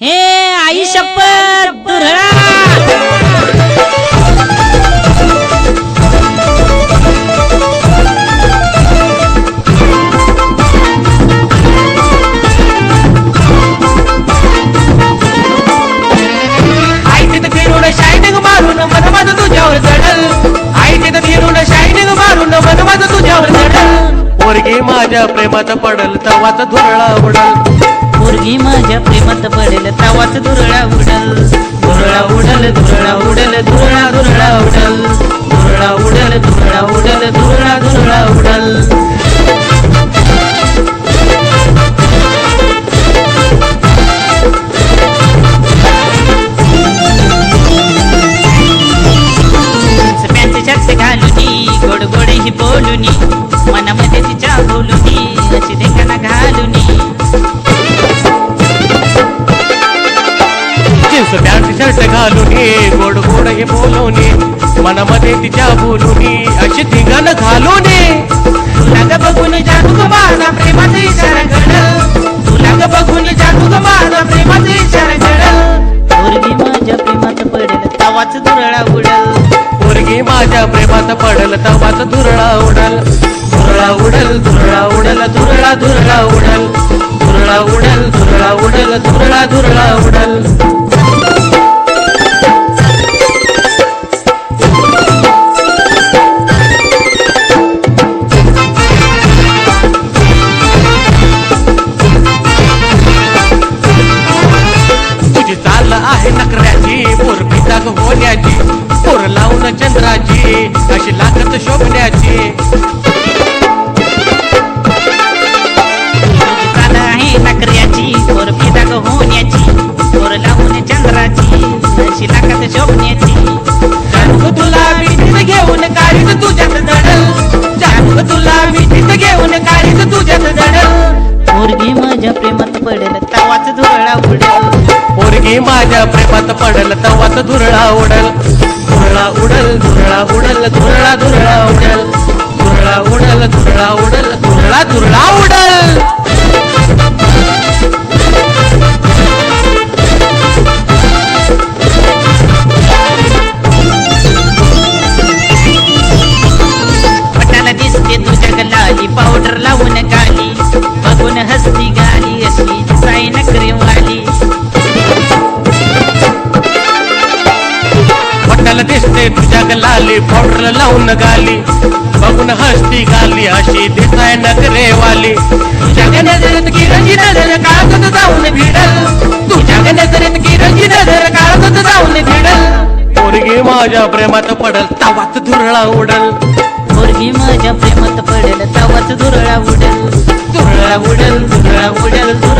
हे आई शपथ दुरळा आई तिथं फिरून शायनिंग मारून मन माझं तुझ्यावर चढल आई तिथं फिरून शायनिंग मारून मन माझं तुझ्यावर चढल पोरगी माझ्या प्रेमात पडल तवाचा धुरळा उडल. पोरगी माझ्या प्रेमात पडेल तवाच दुरळा उडल दुरळा उडल दुरळा जीन्स पॅन्ट शर्ट घालून गोड गोड हे बोलवणे मनामध्ये तिच्या बोलूनी अशी धिंगाण घालून तुला बघून जादू माझा प्रेमाचा इशारा घडल तुला बघून जादू माझा प्रेमाचा इशारा घडल पोरगी माझ्या प्रेमात पडेल तवाच दुरळा उडल. पोरगी माझ्या प्रेमात पडल तवाच धुरळा उडल. धुरळा उडल धुरळा उडल धुरळा धुरळा उडल. धुरळा उडल धुरळा उडल धुरळा धुरळा उडल. आहे नकऱ्याची. पोर पिताग होण्याची. पोर लावून चंद्राची. अशी लागत शोभण्याची. आहे नकऱ्याची. पोर पिदाग होण्याची. पोर लावून चंद्राची. अशी लाकत शोभण्याची. तुला घेऊन तुझ्यात तुला घेऊन तुझ्यात पोरगी माझ्या प्रेमात पडेल तवाच दुरळा उडल. मी माझ्या प्रेमात पडल तवाच धुरळा उडल. धुरळा उडल धुरळा उडल धुरळा धुरळा. दिसते तुझ्या गलाली पावडर लावून गाली. बघून हसती गाली अशी दिसाय नगरे वाली तुझ्या नजरेत किरंजी नजर काळात जाऊन भिडल. तुझ्या नजरेत किरंजी नजर काळात जाऊन भिडल. पोरगी माझ्या प्रेमात पडल तवाच धुरळा उडल. पोरगी माझ्या प्रेमात पडेल तवाच दुरळा उडल. धुरळा उडल धुरळा उडल.